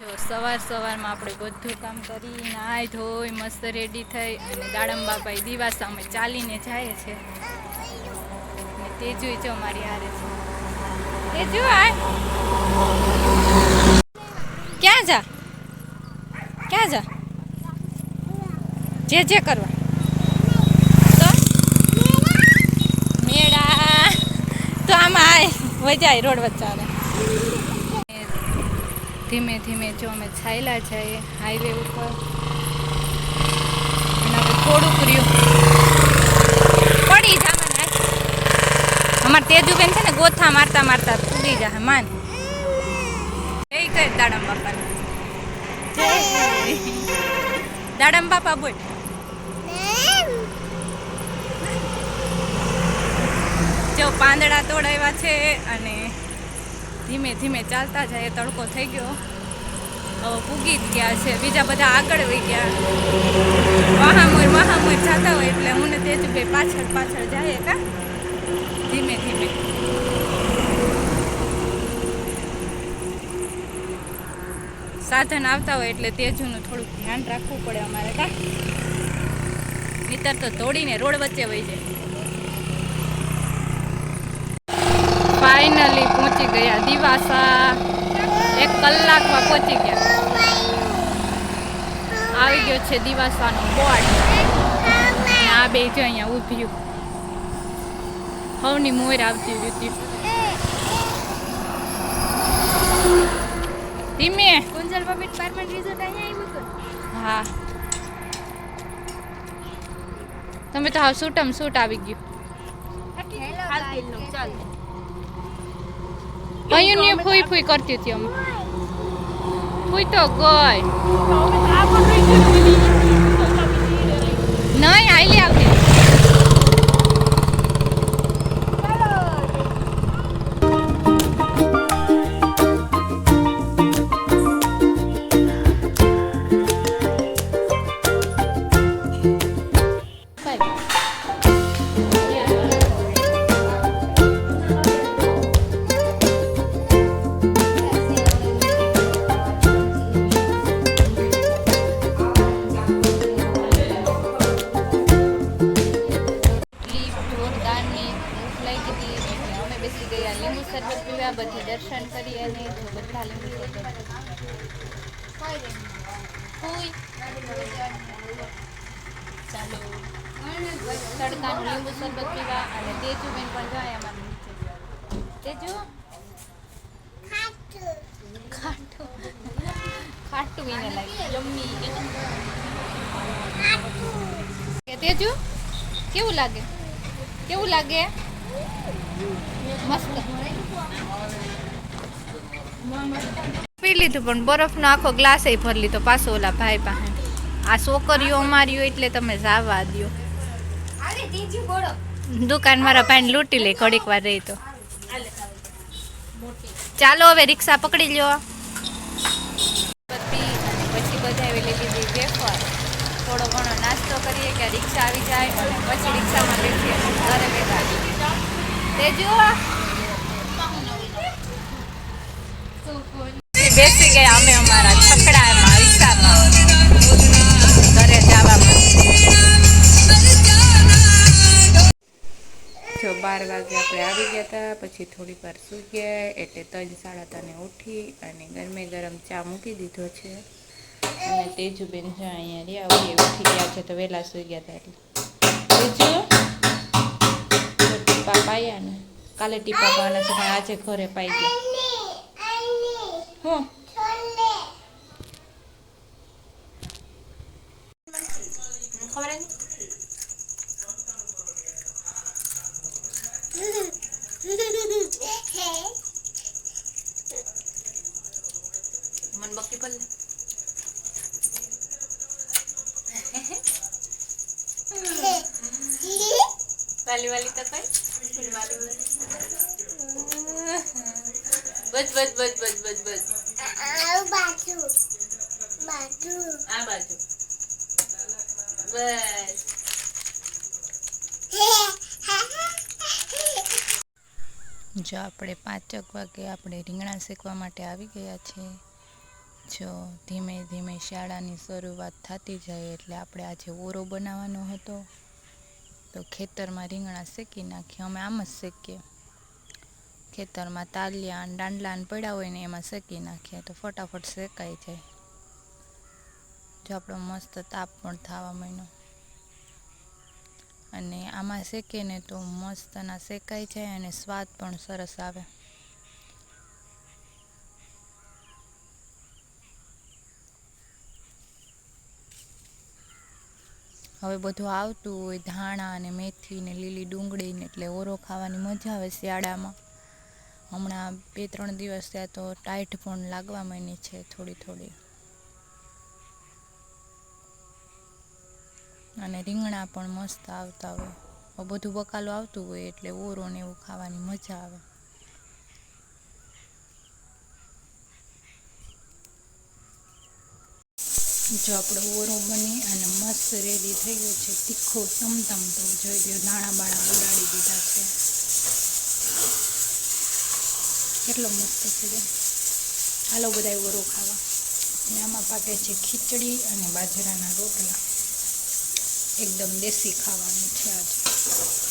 જો સવાર સવારમાં આપણે બધું કામ કરી નાય ધોઈ, મસ્ત રેડી થઈ અને દાડમ બાપા દિવાસા અમે ચાલીને જાય છે. તે તેજુ જો મારી હારે છે. તેજુ, આય. ક્યાં જા? ક્યાં જા? જે જે કરવા. તો? મેળા. તો આમાં આય વજાય રોડ વચ્ચે ધીમે ધીમે જો અમે છાયલા જઈએ હાઈવે ઉપર. થોડુંક રહ્યું. પડી જા અમારે અમાર તેજુબેન છે ને ગોથા મારતા મારતા પૂરી જાય માન જય કઈ દાડમ બાપા જય દાડમ બાપા બોલ. જો પાંદડા તોડાવ્યા છે અને ધીમે ધીમે ચાલતા જાય તડકો થઈ ગયો. હવે પૂગી જ ગયા છે. બીજા બધા આગળ વહી ગયા. મહામૂર મહામૂર જતા હોય એટલે હું ને તેજુભાઈ પાછળ પાછળ જાય કા ધીમે ધીમે. સાધન આવતા હોય એટલે તેજુનું થોડુંક ધ્યાન રાખવું પડે અમારે કા નહીતર તો દોડીને રોડ વચ્ચે વહી જાય. ફાઇનલી પહોંચી ગયા. દિવાસા એક કલાકમાં પહોંચી ગયા. આવી ગયો છે દિવાસાનો બોર્ડ. આ બે જો અહીંયા ઊભી હવની મોર આવતી હતી ધીમે. કુંજલ પબ્લિક પાર્કમાં રિઝોર્ટ અહીંયા આવ્યું હતું હા. તમે તો હાવ સૂટમ સૂટ આવી ગયું. હેલો ચાલ. અહીંયા ફૂઈ ફૂઈ કરતી હતી અમે. ફૂઈ તો ગઈ ભૂખ લાગી હતી એટલે અમે બેસી ગયા. લીંબુ શરબત પીવા, બધી દર્શન કરી અને જો બધા લીંબુ શરબત ફૂઈ ચાલો. તડકાનું લીંબુ શરબત પીવા અને તેજુબેન પણ જાય અમારે નીચે. તેજુ? ખાટું. ખાટું. એને લાગે. જમ્મી કે તેજુ? કેવું લાગે? કેવું લાગે? મસ્ત પી લીધું, પણ બરફનો આખો ગ્લાસ ભરી લીધો પાછો ઓલા ભાઈ પાસે. આ છોકરીઓ અમારી એટલે તમે જાવા બોલો દુકાન મારા ભાઈને લૂંટી લે ઘડીક વાર રહી તો. ચાલો હવે રિક્ષા પકડી લ્યો. પછી બધા લીધી વેફર. થોડો ઘણો નાસ્તો કરીએ કે રિક્ષા આવી જાય અને પછી રિક્ષામાં બેસીએ. ઘરે બેઠા. બેસી ગયા અમે અમારા છકડામાં રિક્ષામાં ઘરે જવા જો બાર વાગે આપણે આવી ગયા હતા, પછી થોડી વાર સૂઈ ગયા એટલે તજ સાડા ત્રણે ઉઠી અને ગરમે ગરમ ચા મૂકી દીધો છે. અને તેજુબેન છે અહીંયા રહ્યા હોય ઉઠી ગયા છે તો વહેલા સૂઈ ગયા હતા એટલે. ટીપા પાયા ને કાલે ટીપા પાવાના છે પણ આજે ઘરે પાઈ ગયા હું ખબર જ મન બક્કી પલ્લે વાલી વાલી તો કઈ વાલી વાલી બસ બસ બસ બસ બસ બસ. આ બાજુ. બસ. જો આપણે પાંચક વાગે આપણે રીંગણા શેકવા માટે આવી ગયા છીએ. જો ધીમે ધીમે શાળાની શરૂઆત થતી જાય એટલે આપણે આજે ઓરો બનાવવાનો હતો. તો ખેતરમાં રીંગણા શેકી નાખીએ. અમે આમ જ શેકીએ. ખેતરમાં તાલિયા અને દાંડલા પડ્યા હોય ને એમાં શેકી નાખીએ તો ફટાફટ શેકાઈ જાય. જો આપણો મસ્ત તાપ પણ થવા માંડ્યો. અને આમાં શેકીએ ને તો મસ્તના શેકાઈ જાય અને સ્વાદ પણ સરસ આવે. હવે બધું આવતું હોય, ધાણા અને મેથી ને લીલી ડુંગળી ને એટલે ઓરો ખાવાની મજા આવે શિયાળામાં. હમણાં બે ત્રણ દિવસ ત્યાં તો ટાઈટ પણ લાગવા માંડી છે થોડી થોડી. અને રીંગણા પણ મસ્ત આવતા હોય. બધું બકાલું આવતું હોય એટલે ઓરો ને એવું ખાવાની મજા આવે. જો આપણો ઓરો બની અને મસ્ત રેડી થઈ ગયો છે. તીખો ટમટમ તો જોઈ લો દાણા બાણા ઉડાડી દીધા છે. કેટલો મસ્ત છે હાલો બધા ઓરો ખાવા. અને આમાં પાકે છે ખીચડી અને બાજરાના રોટલા. એકદમ દેશી ખાવાનું છે આજે.